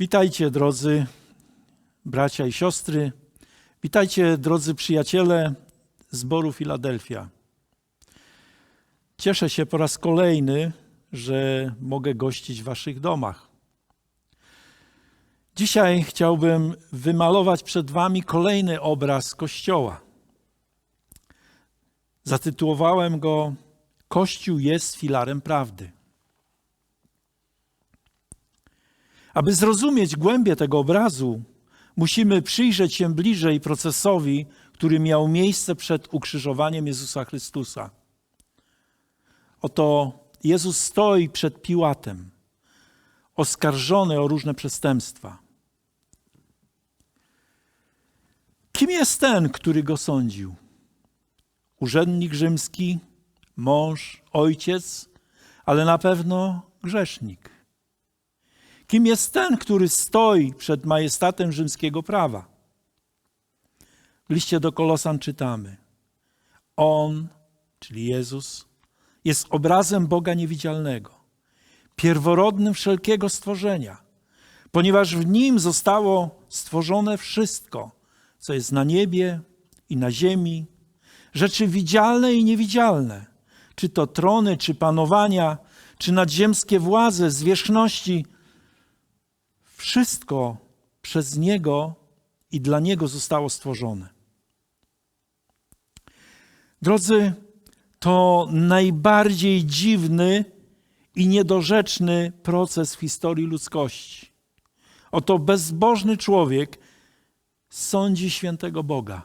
Witajcie, drodzy bracia i siostry. Witajcie, drodzy przyjaciele zboru Filadelfia. Cieszę się po raz kolejny, że mogę gościć w Waszych domach. Dzisiaj chciałbym wymalować przed Wami kolejny obraz Kościoła. Zatytułowałem go Kościół jest filarem prawdy. Aby zrozumieć głębię tego obrazu, musimy przyjrzeć się bliżej procesowi, który miał miejsce przed ukrzyżowaniem Jezusa Chrystusa. Oto Jezus stoi przed Piłatem, oskarżony o różne przestępstwa. Kim jest ten, który go sądził? Urzędnik rzymski, mąż, ojciec, ale na pewno grzesznik. Kim jest ten, który stoi przed majestatem rzymskiego prawa? W liście do Kolosan czytamy: On, czyli Jezus, jest obrazem Boga niewidzialnego, pierworodnym wszelkiego stworzenia, ponieważ w nim zostało stworzone wszystko, co jest na niebie i na ziemi, rzeczy widzialne i niewidzialne, czy to trony, czy panowania, czy nadziemskie władze, zwierzchności. Wszystko przez Niego i dla Niego zostało stworzone. Drodzy, to najbardziej dziwny i niedorzeczny proces w historii ludzkości. Oto bezbożny człowiek sądzi świętego Boga.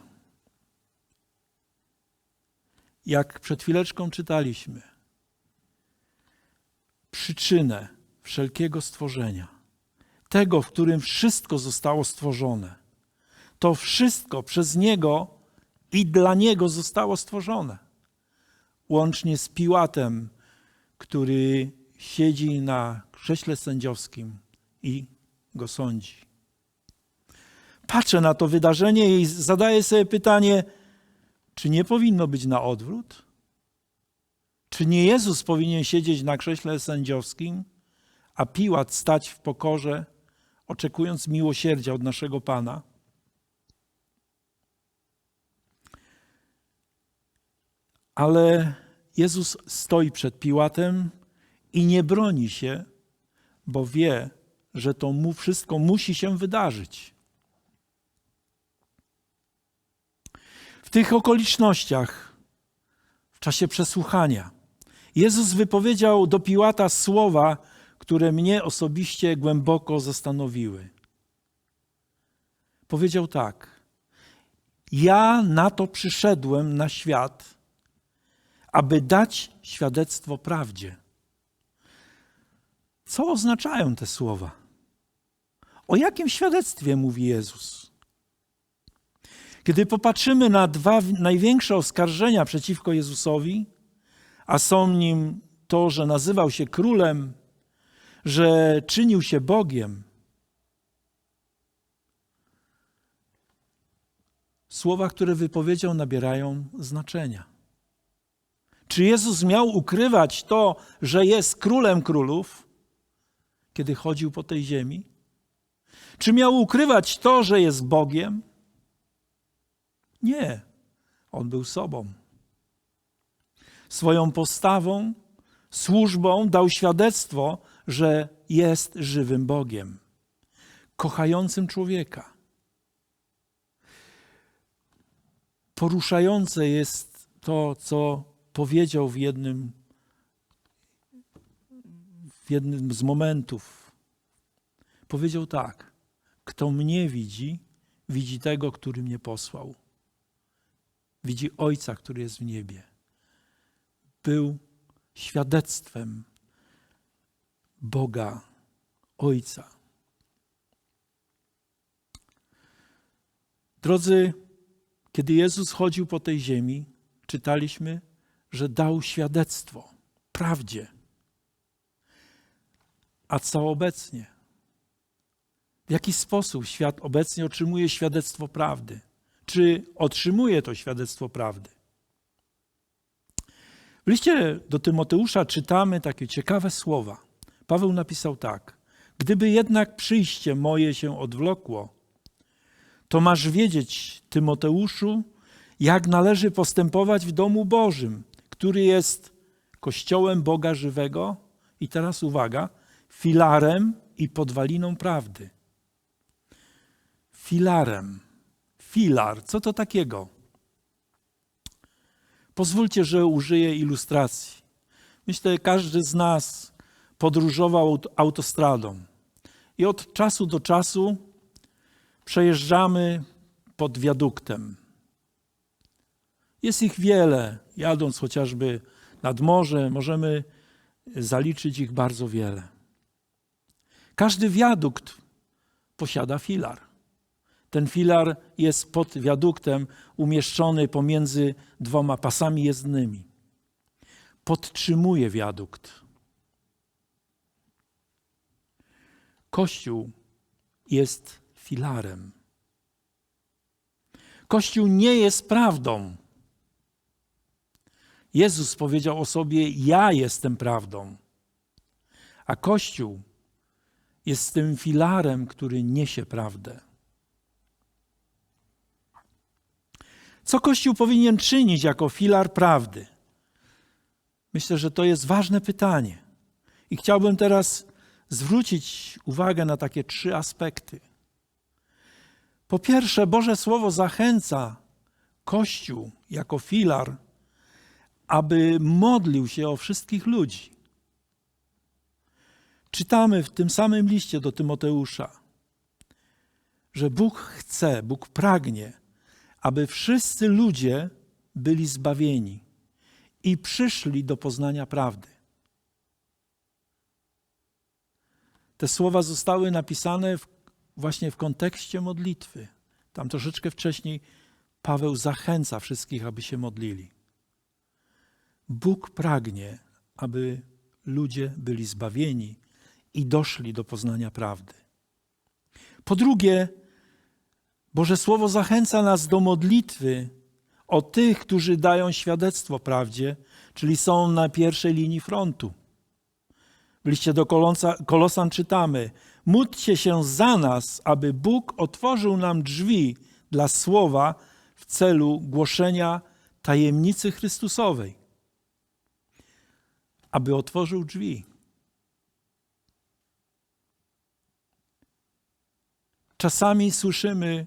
Jak przed chwileczką czytaliśmy, przyczynę wszelkiego stworzenia, tego, w którym wszystko zostało stworzone, to wszystko przez Niego i dla Niego zostało stworzone. Łącznie z Piłatem, który siedzi na krześle sędziowskim i go sądzi. Patrzę na to wydarzenie i zadaję sobie pytanie, czy nie powinno być na odwrót? Czy nie Jezus powinien siedzieć na krześle sędziowskim, a Piłat stać w pokorze, oczekując miłosierdzia od naszego Pana? Ale Jezus stoi przed Piłatem i nie broni się, bo wie, że to mu wszystko musi się wydarzyć. W tych okolicznościach, w czasie przesłuchania, Jezus wypowiedział do Piłata słowa, które mnie osobiście głęboko zastanowiły. Powiedział tak: Ja na to przyszedłem na świat, aby dać świadectwo prawdzie. Co oznaczają te słowa? O jakim świadectwie mówi Jezus? Kiedy popatrzymy na dwa największe oskarżenia przeciwko Jezusowi, a są nim to, że nazywał się królem, że czynił się Bogiem, słowa, które wypowiedział, nabierają znaczenia. Czy Jezus miał ukrywać to, że jest królem królów, kiedy chodził po tej ziemi? Czy miał ukrywać to, że jest Bogiem? Nie, on był sobą. Swoją postawą, służbą dał świadectwo, że jest żywym Bogiem, kochającym człowieka. Poruszające jest to, co powiedział w jednym, w jednym z momentów. Powiedział tak: Kto mnie widzi, widzi tego, który mnie posłał. Widzi Ojca, który jest w niebie. Był świadectwem Boga, Ojca. Drodzy, kiedy Jezus chodził po tej ziemi, czytaliśmy, że dał świadectwo prawdzie. A co obecnie? W jaki sposób świat obecnie otrzymuje świadectwo prawdy? Czy otrzymuje to świadectwo prawdy? W liście do Tymoteusza czytamy takie ciekawe słowa. Paweł napisał tak: Gdyby jednak przyjście moje się odwlokło, to masz wiedzieć, Tymoteuszu, jak należy postępować w domu Bożym, który jest kościołem Boga żywego i teraz uwaga, filarem i podwaliną prawdy. Filarem. Filar, co to takiego? Pozwólcie, że użyję ilustracji. Myślę, że każdy z nas podróżował autostradą i od czasu do czasu przejeżdżamy pod wiaduktem. Jest ich wiele. Jadąc chociażby nad morze, możemy zaliczyć ich bardzo wiele. Każdy wiadukt posiada filar. Ten filar jest pod wiaduktem umieszczony pomiędzy dwoma pasami jezdnymi. Podtrzymuje wiadukt. Kościół jest filarem. Kościół nie jest prawdą. Jezus powiedział o sobie: Ja jestem prawdą. A Kościół jest tym filarem, który niesie prawdę. Co Kościół powinien czynić jako filar prawdy? Myślę, że to jest ważne pytanie. I chciałbym teraz zwrócić uwagę na takie trzy aspekty. Po pierwsze, Boże Słowo zachęca Kościół jako filar, aby modlił się o wszystkich ludzi. Czytamy w tym samym liście do Tymoteusza, że Bóg chce, Bóg pragnie, aby wszyscy ludzie byli zbawieni i przyszli do poznania prawdy. Te słowa zostały napisane w, właśnie w kontekście modlitwy. Tam troszeczkę wcześniej Paweł zachęca wszystkich, aby się modlili. Bóg pragnie, aby ludzie byli zbawieni i doszli do poznania prawdy. Po drugie, Boże Słowo zachęca nas do modlitwy o tych, którzy dają świadectwo prawdzie, czyli są na pierwszej linii frontu. W liście do Kolosan czytamy: Módlcie się za nas, aby Bóg otworzył nam drzwi dla słowa w celu głoszenia tajemnicy Chrystusowej. Aby otworzył drzwi. Czasami słyszymy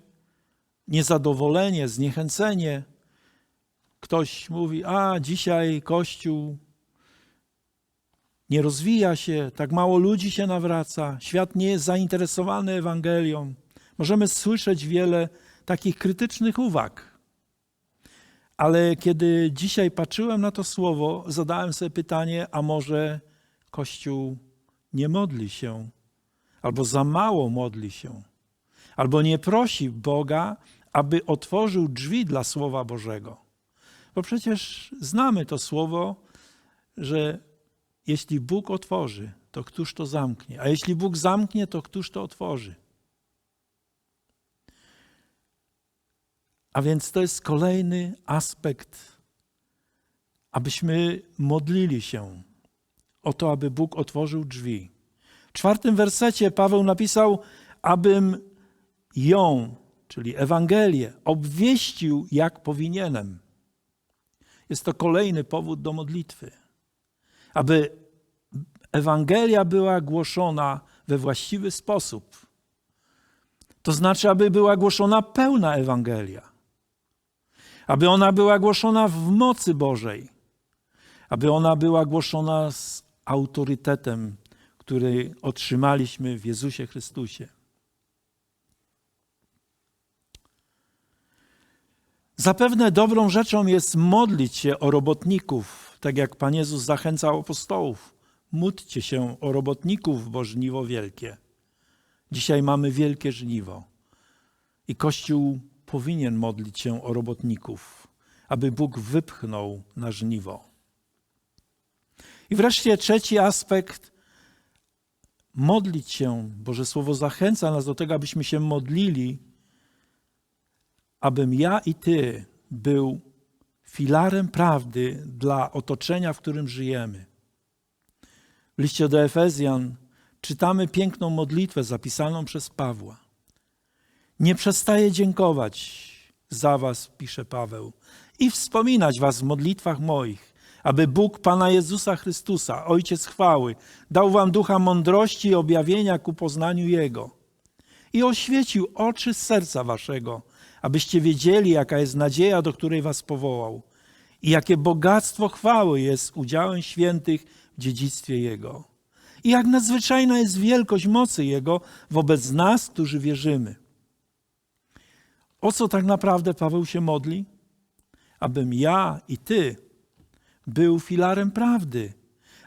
niezadowolenie, zniechęcenie. Ktoś mówi: A dzisiaj Kościół nie rozwija się, tak mało ludzi się nawraca, świat nie jest zainteresowany Ewangelią. Możemy słyszeć wiele takich krytycznych uwag. Ale kiedy dzisiaj patrzyłem na to słowo, zadałem sobie pytanie: a może Kościół nie modli się, albo za mało modli się, albo nie prosi Boga, aby otworzył drzwi dla Słowa Bożego? Bo przecież znamy to słowo, że jeśli Bóg otworzy, to któż to zamknie? A jeśli Bóg zamknie, to któż to otworzy? A więc to jest kolejny aspekt, abyśmy modlili się o to, aby Bóg otworzył drzwi. W czwartym wersecie Paweł napisał, abym ją, czyli Ewangelię, obwieścił jak powinienem. Jest to kolejny powód do modlitwy aby Ewangelia była głoszona we właściwy sposób. To znaczy, aby była głoszona pełna Ewangelia, aby ona była głoszona w mocy Bożej, aby ona była głoszona z autorytetem, który otrzymaliśmy w Jezusie Chrystusie. Zapewne dobrą rzeczą jest modlić się o robotników, tak jak Pan Jezus zachęcał apostołów. Módlcie się o robotników, bo żniwo wielkie. Dzisiaj mamy wielkie żniwo. I Kościół powinien modlić się o robotników, aby Bóg wypchnął na żniwo. I wreszcie trzeci aspekt. Modlić się. Boże Słowo zachęca nas do tego, abyśmy się modlili, abym ja i Ty był filarem prawdy dla otoczenia, w którym żyjemy. W liście do Efezjan czytamy piękną modlitwę zapisaną przez Pawła. Nie przestaję dziękować za was, pisze Paweł, i wspominać was w modlitwach moich, aby Bóg Pana Jezusa Chrystusa, Ojciec chwały, dał wam ducha mądrości i objawienia ku poznaniu Jego i oświecił oczy serca waszego, abyście wiedzieli, jaka jest nadzieja, do której was powołał i jakie bogactwo chwały jest udziałem świętych w dziedzictwie Jego. I jak nadzwyczajna jest wielkość mocy Jego wobec nas, którzy wierzymy. O co tak naprawdę Paweł się modli? Abym ja i Ty był filarem prawdy,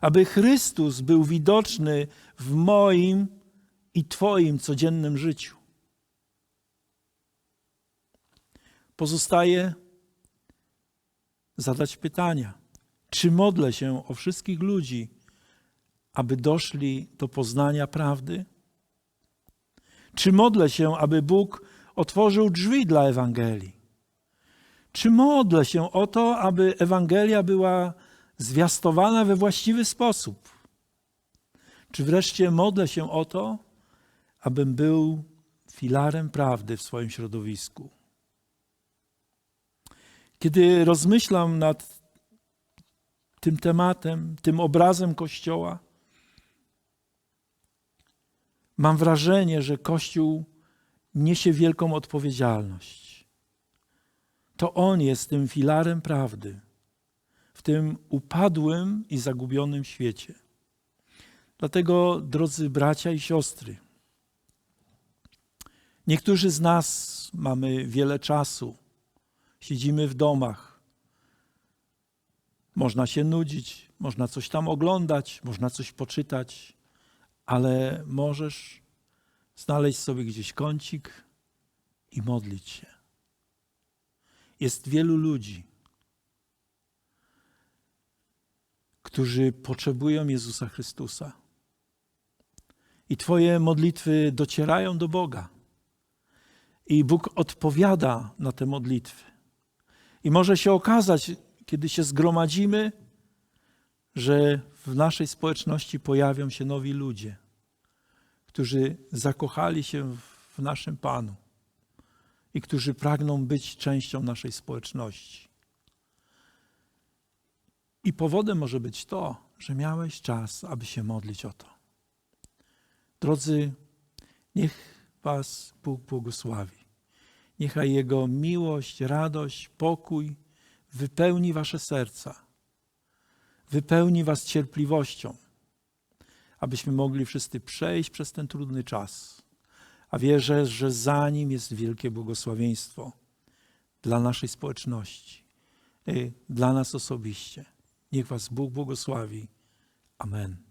aby Chrystus był widoczny w moim i Twoim codziennym życiu. Pozostaje zadać pytania, czy modlę się o wszystkich ludzi, aby doszli do poznania prawdy? Czy modlę się, aby Bóg otworzył drzwi dla Ewangelii? Czy modlę się o to, aby Ewangelia była zwiastowana we właściwy sposób? Czy wreszcie modlę się o to, abym był filarem prawdy w swoim środowisku? Kiedy rozmyślam nad tym tematem, tym obrazem Kościoła, mam wrażenie, że Kościół niesie wielką odpowiedzialność. To On jest tym filarem prawdy w tym upadłym i zagubionym świecie. Dlatego, drodzy bracia i siostry, niektórzy z nas mamy wiele czasu, siedzimy w domach. Można się nudzić, można coś tam oglądać, można coś poczytać, ale możesz znaleźć sobie gdzieś kącik i modlić się. Jest wielu ludzi, którzy potrzebują Jezusa Chrystusa. I Twoje modlitwy docierają do Boga. I Bóg odpowiada na te modlitwy. I może się okazać, kiedy się zgromadzimy, że w naszej społeczności pojawią się nowi ludzie, którzy zakochali się w naszym Panu i którzy pragną być częścią naszej społeczności. I powodem może być to, że miałeś czas, aby się modlić o to. Drodzy, niech Was Bóg błogosławi. Niechaj Jego miłość, radość, pokój wypełni Wasze serca, wypełni Was cierpliwością, abyśmy mogli wszyscy przejść przez ten trudny czas. A wierzę, że za nim jest wielkie błogosławieństwo dla naszej społeczności, dla nas osobiście. Niech Was Bóg błogosławi. Amen.